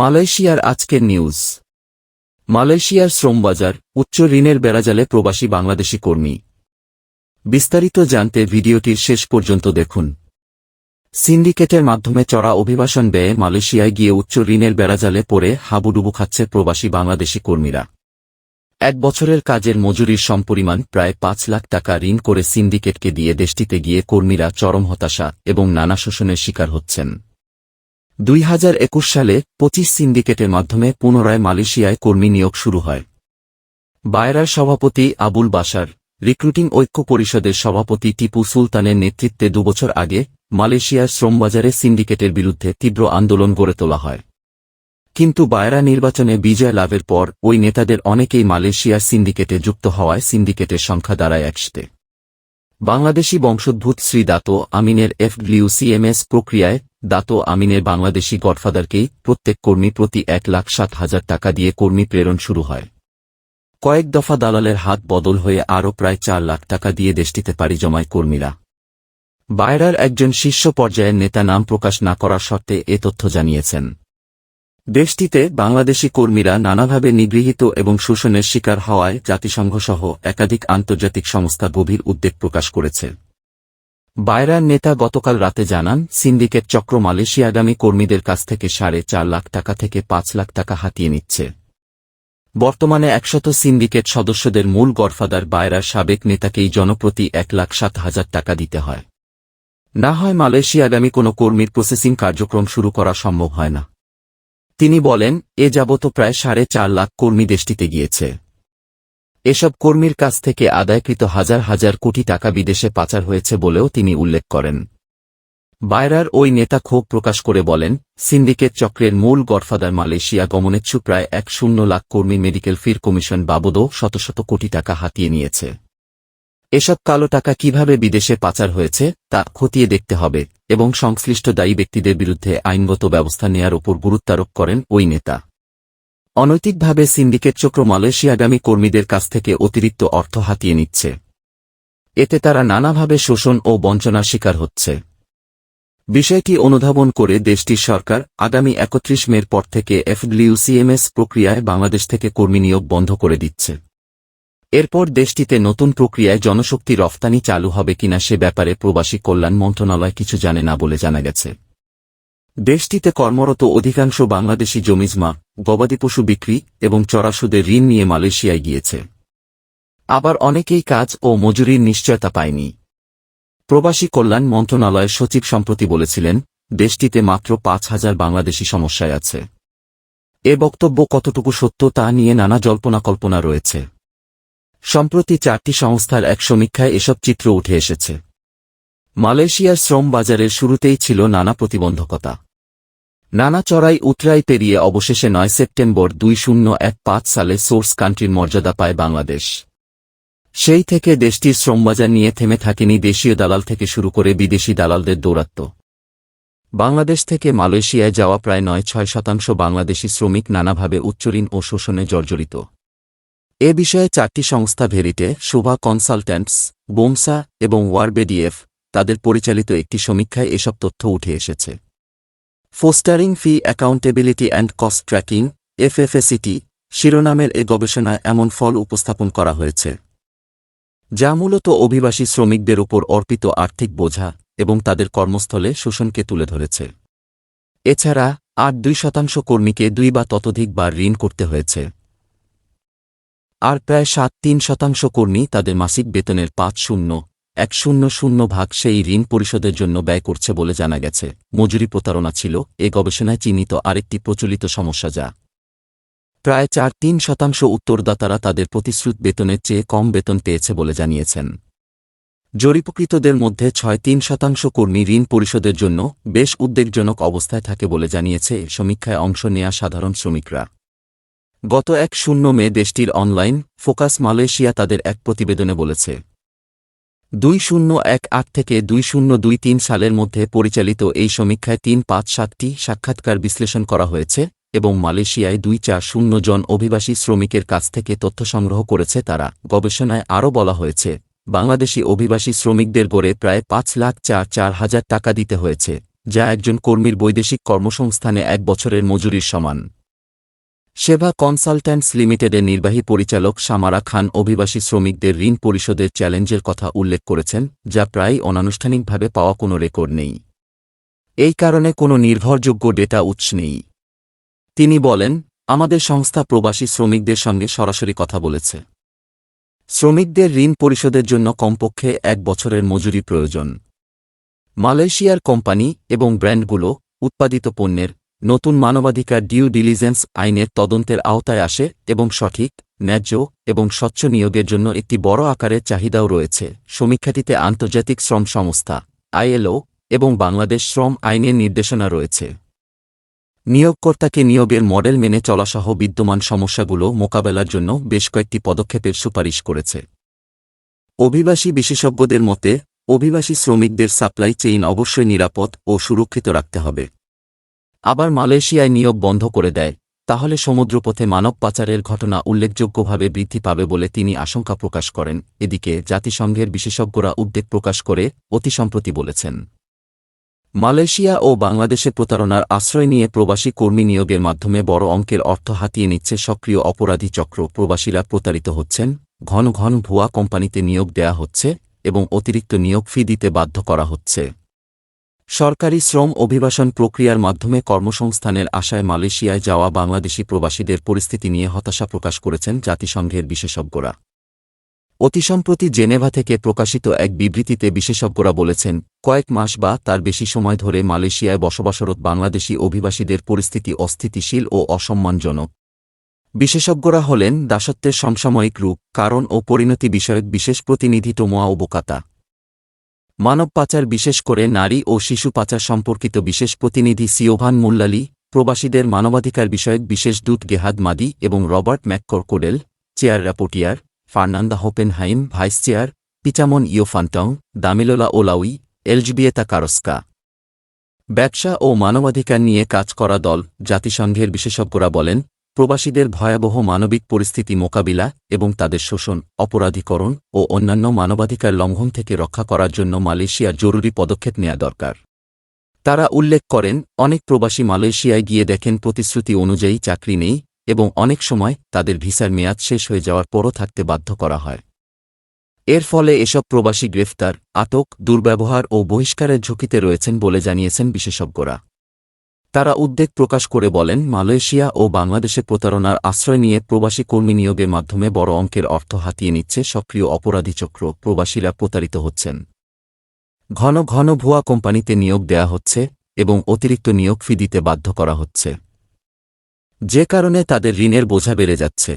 মালয়েশিয়ার আজকের নিউজ। মালয়েশিয়ার শ্রমবাজার, উচ্চ ঋণের বেড়াজালে প্রবাসী বাংলাদেশি কর্মী। বিস্তারিত জানতে ভিডিওটির শেষ পর্যন্ত দেখুন। সিন্ডিকেটের মাধ্যমে চড়া অভিবাসন ব্যয়ে মালয়েশিয়ায় গিয়ে উচ্চ ঋণের বেড়াজালে পড়ে হাবুডুবু খাচ্ছে প্রবাসী বাংলাদেশি কর্মীরা। এক বছরের কাজের মজুরির সমপরিমাণ প্রায় পাঁচ লাখ টাকা ঋণ করে সিন্ডিকেটকে দিয়ে দেশটিতে গিয়ে কর্মীরা চরম হতাশা এবং নানা শোষণের শিকার হচ্ছেন। দুই হাজার একুশ সালে পঁচিশ সিন্ডিকেটের মাধ্যমে পুনরায় মালয়েশিয়ায় কর্মী নিয়োগ শুরু হয়। বায়রার সভাপতি আবুল বাসার রিক্রুটিং ঐক্য পরিষদের সভাপতি টিপু সুলতানের নেতৃত্বে দুবছর আগে মালয়েশিয়ার শ্রমবাজারে সিন্ডিকেটের বিরুদ্ধে তীব্র আন্দোলন গড়ে তোলা হয়। কিন্তু বায়রা নির্বাচনে বিজয় লাভের পর ওই নেতাদের অনেকেই মালয়েশিয়ার সিন্ডিকেটে যুক্ত হওয়ায় সিন্ডিকেটের সংখ্যা দাঁড়ায় একশতে। বাংলাদেশি বংশোদ্ভূত শ্রী দাতো আমিনের এফডব্লিউসিএমএস প্রক্রিয়ায় দাতো আমিনের বাংলাদেশি গডফাদারকেই প্রত্যেক কর্মী প্রতি এক লাখ সাত হাজার টাকা দিয়ে কর্মী প্রেরণ শুরু হয়। কয়েক দফা দালালের হাত বদল হয়ে আরও প্রায় চার লাখ টাকা দিয়ে দেশটিতে পাড়ি জমায় কর্মীরা। বায়রার একজন শীর্ষ পর্যায়ের নেতা নাম প্রকাশ না করার শর্তে এ তথ্য জানিয়েছেন। দেশটিতে বাংলাদেশি কর্মীরা নানাভাবে নিগৃহীত এবং শোষণের শিকার হওয়ায় জাতিসংঘসহ একাধিক আন্তর্জাতিক সংস্থা গভীর উদ্বেগ প্রকাশ করেছে। বায়রার নেতা গতকাল রাতে জানান, সিন্ডিকেট চক্র মালয়েশিয়াগামী কর্মীদের কাছ থেকে সাড়ে চার লাখ টাকা থেকে পাঁচ লাখ টাকা হাতিয়ে নিচ্ছে। বর্তমানে একশত সিন্ডিকেট সদস্যদের মূল গডফাদার বায়রার সাবেক নেতাকেই জনপ্রতি এক লাখ সাত হাজার টাকা দিতে হয়। না হয় মালয়েশিয়াগামী কোনো কর্মীর প্রসেসিং কার্যক্রম শুরু করা সম্ভব হয় না। তিনি বলেন, এ যাবত প্রায় সাড়ে চার লাখ কর্মী দেশটিতে গিয়েছে। এসব কর্মীর কাছ থেকে আদায়কৃত হাজার হাজার কোটি টাকা বিদেশে পাচার হয়েছে বলেও তিনি উল্লেখ করেন। বায়রার ওই নেতা ক্ষোভ প্রকাশ করে বলেন, সিন্ডিকেট চক্রের মূল গডফাদার মালয়েশিয়া গমনেচ্ছু প্রায় এক শূন্য লাখ কর্মী মেডিকেল ফির কমিশন বাবদও শত শত কোটি টাকা হাতিয়ে নিয়েছে। এসব কালো টাকা কীভাবে বিদেশে পাচার হয়েছে তা খতিয়ে দেখতে হবে এবং সংশ্লিষ্ট দায়ী ব্যক্তিদের বিরুদ্ধে আইনগত ব্যবস্থা নেয়ার ওপর গুরুত্বারোপ করেন ওই নেতা। অনৈতিকভাবে সিন্ডিকেট চক্র মালয়েশিয়াগামী কর্মীদের কাছ থেকে অতিরিক্ত অর্থ হাতিয়ে নিচ্ছে। এতে তারা নানাভাবে শোষণ ও বঞ্চনার শিকার হচ্ছে। বিষয়টি অনুধাবন করে দেশটির সরকার আগামী একত্রিশ মের পর থেকে এফডব্লিউসিএমএস প্রক্রিয়ায় বাংলাদেশ থেকে কর্মী নিয়োগ বন্ধ করে দিচ্ছে। এরপর দেশটিতে নতুন প্রক্রিয়ায় জনশক্তি রফতানি চালু হবে কিনা সে ব্যাপারে প্রবাসী কল্যাণ মন্ত্রণালয় কিছু জানে না বলে জানা গেছে। দেশটিতে কর্মরত অধিকাংশ বাংলাদেশি জমিজমা গবাদি পশু বিক্রি এবং চড়াসুদের ঋণ নিয়ে মালয়েশিয়ায় গিয়েছে। আবার অনেকেই কাজ ও মজুরির নিশ্চয়তা পায়নি। প্রবাসী কল্যাণ মন্ত্রণালয়ের সচিব সম্প্রতি বলেছিলেন, দেশটিতে মাত্র পাঁচ হাজার বাংলাদেশি সমস্যায় আছে। এ বক্তব্য কতটুকু সত্য তা নিয়ে নানা জল্পনা কল্পনা রয়েছে। সম্প্রতি চারটি সংস্থার এক সমীক্ষায় এসব চিত্র উঠে এসেছে। মালয়েশিয়ার শ্রম বাজারের শুরুতেই ছিল নানা প্রতিবন্ধকতা। নানা চড়াই উতরাই পেরিয়ে অবশেষে নয় সেপ্টেম্বর দুই শূন্য এক পাঁচ সালে সোর্স কান্ট্রির মর্যাদা পায় বাংলাদেশ। সেই থেকে দেশটির শ্রমবাজার নিয়ে থেমে থাকেনি দেশীয় দালাল থেকে শুরু করে বিদেশি দালালদের দৌরাত্ম বাংলাদেশ থেকে মালয়েশিয়ায় যাওয়া প্রায় নয় ছয় শতাংশ বাংলাদেশি শ্রমিক নানাভাবে উচ্চঋণ ও শোষণে জর্জরিত। এ বিষয়ে চারটি সংস্থা ভেরিটে শোভা কনসালট্যান্টস, বোমসা এবং ওয়ারবেডিএফ তাদের পরিচালিত একটি সমীক্ষায় এসব তথ্য উঠে এসেছে। Fostering fee, accountability and cost tracking, FFACT, শিরোনামের এ গবেষণায় এমন ফল উপস্থাপন করা হয়েছে, যা মূলত অভিবাসী শ্রমিকদের উপর অর্পিত আর্থিক বোঝা এবং তাদের কর্মস্থলে শোষণকে তুলে ধরেছে। এছাড়া, আট দুই শতাংশ কর্মীকে দুই বা ততোধিক বার ঋণ করতে হয়েছে। আর প্রায় সাত তিন শতাংশ কর্মী তাদের মাসিক বেতনের পাঁচ শূন্য এক শূন্য শূন্য ভাগ সেই ঋণ পরিশোধের জন্য ব্যয় করছে বলে জানা গেছে। মজুরি প্রতারণা ছিল, এ গবেষণায় চিহ্নিত আরেকটি প্রচলিত সমস্যা যা প্রায় চার তিন শতাংশ উত্তরদাতারা তাদের প্রতিশ্রুত বেতনের চেয়ে কম বেতন পেয়েছে বলে জানিয়েছেন। জরিপকৃতদের মধ্যে ছয় তিন শতাংশ কর্মী ঋণ পরিশোধের জন্য বেশ উদ্বেগজনক অবস্থায় থাকে বলে জানিয়েছে সমীক্ষায় অংশ নেয়া সাধারণ শ্রমিকরা। গত এক শূন্য মে দেশটির অনলাইন ফোকাস মালয়েশিয়া তাদের এক প্রতিবেদনে বলেছে দুই শূন্য এক আট থেকে দুই শূন্য দুই তিন সালের মধ্যে পরিচালিত এই সমীক্ষায় তিন পাঁচ সাতটি সাক্ষাৎকার বিশ্লেষণ করা হয়েছে এবং মালয়েশিয়ায় দুই চার শূন্য জন অভিবাসী শ্রমিকের কাছ থেকে তথ্য সংগ্রহ করেছে তারা। গবেষণায় আরও বলা হয়েছে, বাংলাদেশি অভিবাসী শ্রমিকদের গড়ে প্রায় পাঁচ লাখ চার চার হাজার টাকা দিতে হয়েছে, যা একজন কর্মীর বৈদেশিক কর্মসংস্থানে এক বছরের মজুরির সমান। সেবা কনসালট্যান্টস লিমিটেডের নির্বাহী পরিচালক সামারা খান অভিবাসী শ্রমিকদের ঋণ পরিশোধের চ্যালেঞ্জের কথা উল্লেখ করেছেন, যা প্রায় অনানুষ্ঠানিকভাবে পাওয়া কোনো রেকর্ড নেই। এই কারণে কোনো নির্ভরযোগ্য ডেটা উৎস নেই। তিনি বলেন, আমাদের সংস্থা প্রবাসী শ্রমিকদের সঙ্গে সরাসরি কথা বলেছে। শ্রমিকদের ঋণ পরিশোধের জন্য কমপক্ষে এক বছরের মজুরি প্রয়োজন। মালয়েশিয়ার কোম্পানি এবং ব্র্যান্ডগুলো উৎপাদিত পণ্যের নতুন মানবাধিকার ডিউ ডিলিজেন্স আইনের তদন্তের আওতায় আসে এবং সঠিক, ন্যায্য এবং স্বচ্ছ নিয়োগের জন্য একটি বড় আকারের চাহিদাও রয়েছে। সমীক্ষাটিতে আন্তর্জাতিক শ্রম সংস্থা, আইএলও এবং বাংলাদেশ শ্রম আইনের নির্দেশনা রয়েছে। নিয়োগকর্তাকে নিয়োগের মডেল মেনে চলাসহ বিদ্যমান সমস্যাগুলো মোকাবেলার জন্য বেশ কয়েকটি পদক্ষেপের সুপারিশ করেছে। অভিবাসী বিশেষজ্ঞদের মতে, অভিবাসী শ্রমিকদের সাপ্লাই চেইন অবশ্যই নিরাপদ ও সুরক্ষিত রাখতে হবে। আবার মালয়েশিয়ায় নিয়োগ বন্ধ করে দেয়। তাহলে সমুদ্রপথে মানব পাচারের ঘটনা উল্লেখযোগ্যভাবে বৃদ্ধি পাবে বলে তিনি আশঙ্কা প্রকাশ করেন। এদিকে জাতিসংঘের বিশেষজ্ঞরা উদ্বেগ প্রকাশ করে অতি সম্প্রতি বলেছেন। মালয়েশিয়া ও বাংলাদেশে প্রতারণার আশ্রয় নিয়ে প্রবাসী কর্মী নিয়োগের মাধ্যমে বড় অঙ্কের অর্থ হাতিয়ে নিচ্ছে সক্রিয় অপরাধী চক্র। প্রবাসীরা প্রতারিত হচ্ছেন, ঘন ঘন ভুয়া কোম্পানিতে নিয়োগ দেয়া হচ্ছে এবং অতিরিক্ত নিয়োগ ফি দিতে বাধ্য করা হচ্ছে। সরকারি শ্রম অভিবাসন প্রক্রিয়ার মাধ্যমে কর্মসংস্থানের আশায় মালয়েশিয়ায় যাওয়া বাংলাদেশি প্রবাসীদের পরিস্থিতি নিয়ে হতাশা প্রকাশ করেছেন জাতিসংঘের বিশেষজ্ঞরা। অতিসম্প্রতি জেনেভা থেকে প্রকাশিত এক বিবৃতিতে বিশেষজ্ঞরা বলেছেন, কয়েক মাস বা তার বেশি সময় ধরে মালয়েশিয়ায় বসবাসরত বাংলাদেশি অভিবাসীদের পরিস্থিতি অস্থিতিশীল ও অসম্মানজনক। বিশেষজ্ঞরা হলেন দাসত্বের সমসাময়িক রূপ, কারণ ও পরিণতি বিষয়ক বিশেষ প্রতিনিধি টোমোয়া ওবোকাতা মানব পাচার বিশেষ করে নারী ও শিশু পাচার সম্পর্কিত বিশেষ প্রতিনিধি সিওভান মুল্লালি, প্রবাসীদের মানবাধিকার বিষয়ক বিশেষ দূত গেহাদ মাদি এবং Robert McCorquodale chair rapporteur, Fernanda Hopenhaym, vice chair, Pichamon Yeophantong, Damilola Olawuyi, Elzbieta Karska. ব্যবসা ও মানবাধিকার নিয়ে কাজ করা দল জাতিসংঘের বিশেষজ্ঞরা বলেন প্রবাসীদের ভয়াবহ মানবিক পরিস্থিতি মোকাবিলা এবং তাদের শোষণ, অপরাধীকরণ ও অন্যান্য মানবাধিকার লঙ্ঘন থেকে রক্ষা করার জন্য মালয়েশিয়ার জরুরি পদক্ষেপ নেওয়া দরকার। তারা উল্লেখ করেন, অনেক প্রবাসী মালয়েশিয়ায় গিয়ে দেখেন প্রতিশ্রুতি অনুযায়ী চাকরি নেই এবং অনেক সময় তাদের ভিসার মেয়াদ শেষ হয়ে যাওয়ার পরও থাকতে বাধ্য করা হয়। এর ফলে এসব প্রবাসী গ্রেফতার, আটক, দুর্ব্যবহার ও বহিষ্কারের ঝুঁকিতে রয়েছেন বলে জানিয়েছেন বিশেষজ্ঞরা। তারা উদ্বেগ প্রকাশ করে বলেন, মালয়েশিয়া ও বাংলাদেশে প্রতারণার আশ্রয় নিয়ে প্রবাসী কর্মী নিয়োগের মাধ্যমে বড় অঙ্কের অর্থ হাতিয়ে নিচ্ছে সক্রিয় অপরাধী চক্র, প্রবাসীরা প্রতারিত হচ্ছেন। ঘন ঘন ভুয়া কোম্পানিতে নিয়োগ দেয়া হচ্ছে এবং অতিরিক্ত নিয়োগ ফি দিতে বাধ্য করা হচ্ছে। যে কারণে তাদের ঋণের বোঝা বেড়ে যাচ্ছে।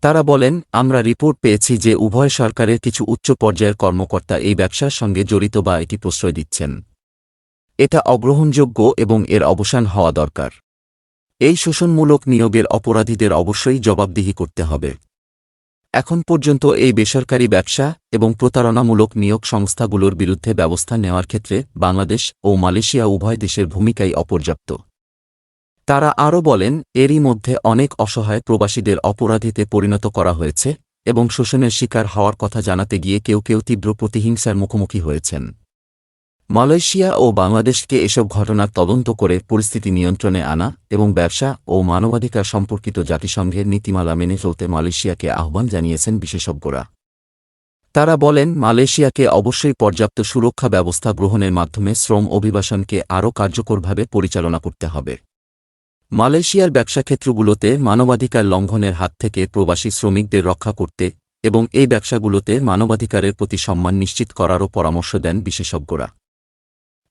তারা বলেন, আমরা রিপোর্ট পেয়েছি যে উভয় সরকারের কিছু উচ্চ পর্যায়ের কর্মকর্তা এই ব্যবসার সঙ্গে জড়িত বা এটি প্রশ্রয় দিচ্ছেন। এটা অগ্রহণযোগ্য এবং এর অবসান হওয়া দরকার। এই শোষণমূলক নিয়োগের অপরাধীদের অবশ্যই জবাবদিহি করতে হবে। এখন পর্যন্ত এই বেসরকারি ব্যবসা এবং প্রতারণামূলক নিয়োগ সংস্থাগুলোর বিরুদ্ধে ব্যবস্থা নেওয়ার ক্ষেত্রে বাংলাদেশ ও মালয়েশিয়া উভয় দেশের ভূমিকাই অপর্যাপ্ত। তারা আরও বলেন, এরই মধ্যে অনেক অসহায় প্রবাসীদের অপরাধীতে পরিণত করা হয়েছে এবং শোষণের শিকার হওয়ার কথা জানাতে গিয়ে কেউ কেউ তীব্র প্রতিহিংসার মুখোমুখি হয়েছেন। মালয়েশিয়া ও বাংলাদেশকে এসব ঘটনার তদন্ত করে পরিস্থিতি নিয়ন্ত্রণে আনা এবং ব্যবসা ও মানবাধিকার সম্পর্কিত জাতিসংঘের নীতিমালা মেনে চলতে মালয়েশিয়াকে আহ্বান জানিয়েছেন বিশেষজ্ঞরা। তারা বলেন, মালয়েশিয়াকে অবশ্যই পর্যাপ্ত সুরক্ষা ব্যবস্থা গ্রহণের মাধ্যমে শ্রম অভিবাসনকে আরও কার্যকরভাবে পরিচালনা করতে হবে। মালয়েশিয়ার ব্যবসাক্ষেত্রগুলোতে মানবাধিকার লঙ্ঘনের হাত থেকে প্রবাসী শ্রমিকদের রক্ষা করতে এবং এই ব্যবসাগুলোতে মানবাধিকারের প্রতি সম্মান নিশ্চিত করারও পরামর্শ দেন বিশেষজ্ঞরা।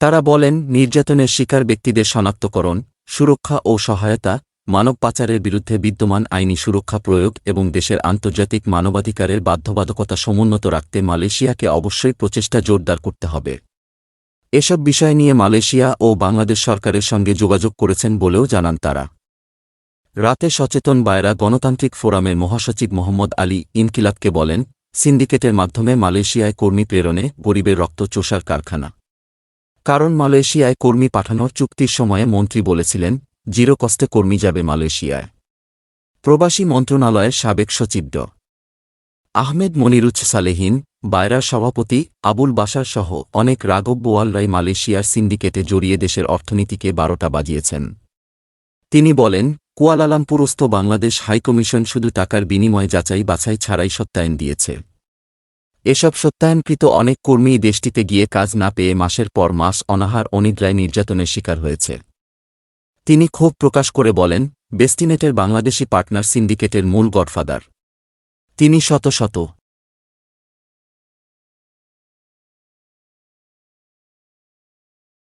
তারা বলেন, নির্যাতনের শিকার ব্যক্তিদের শনাক্তকরণ, সুরক্ষা ও সহায়তা, মানব পাচারের বিরুদ্ধে বিদ্যমান আইনি সুরক্ষা প্রয়োগ এবং দেশের আন্তর্জাতিক মানবাধিকারের বাধ্যবাধকতা সমুন্নত রাখতে মালয়েশিয়াকে অবশ্যই প্রচেষ্টা জোরদার করতে হবে। এসব বিষয় নিয়ে মালয়েশিয়া ও বাংলাদেশ সরকারের সঙ্গে যোগাযোগ করেছেন বলেও জানান তারা। রাতে সচেতন বায়রা গণতান্ত্রিক ফোরামের মহাসচিব মোহাম্মদ আলী ইনকিলাবকে বলেন, সিন্ডিকেটের মাধ্যমে মালয়েশিয়ায় কর্মী প্রেরণে গরিবের রক্ত চোষার কারখানা। কারণ মালয়েশিয়ায় কর্মী পাঠানোর চুক্তির সময়ে মন্ত্রী বলেছিলেন জিরো কষ্টে কর্মী যাবে মালয়েশিয়ায়। প্রবাসী মন্ত্রণালয়ের সাবেক সচিব ড। আহমেদ মনিরুচ সালেহীন বায়রার সভাপতি আবুল বাসার সহ অনেক রাঘব বোয়ালরাই মালয়েশিয়ার সিন্ডিকেটে জড়িয়ে দেশের অর্থনীতিকে বারোটা বাজিয়েছেন। তিনি বলেন, কুয়ালালামপুরস্থ বাংলাদেশ হাইকমিশন শুধু টাকার বিনিময়ে যাচাই বাছাই ছাড়াই সত্যায়ন দিয়েছে। এসব সত্যায়নকৃত অনেক কর্মী দেশটিতে গিয়ে কাজ না পেয়ে মাসের পর মাস অনাহার অনিদ্রায় নির্যাতনের শিকার হয়েছে। তিনি ক্ষোভ প্রকাশ করে বলেন, বেস্টিনেটের বাংলাদেশি পার্টনার সিন্ডিকেটের মূল গডফাদার। তিনি শত শত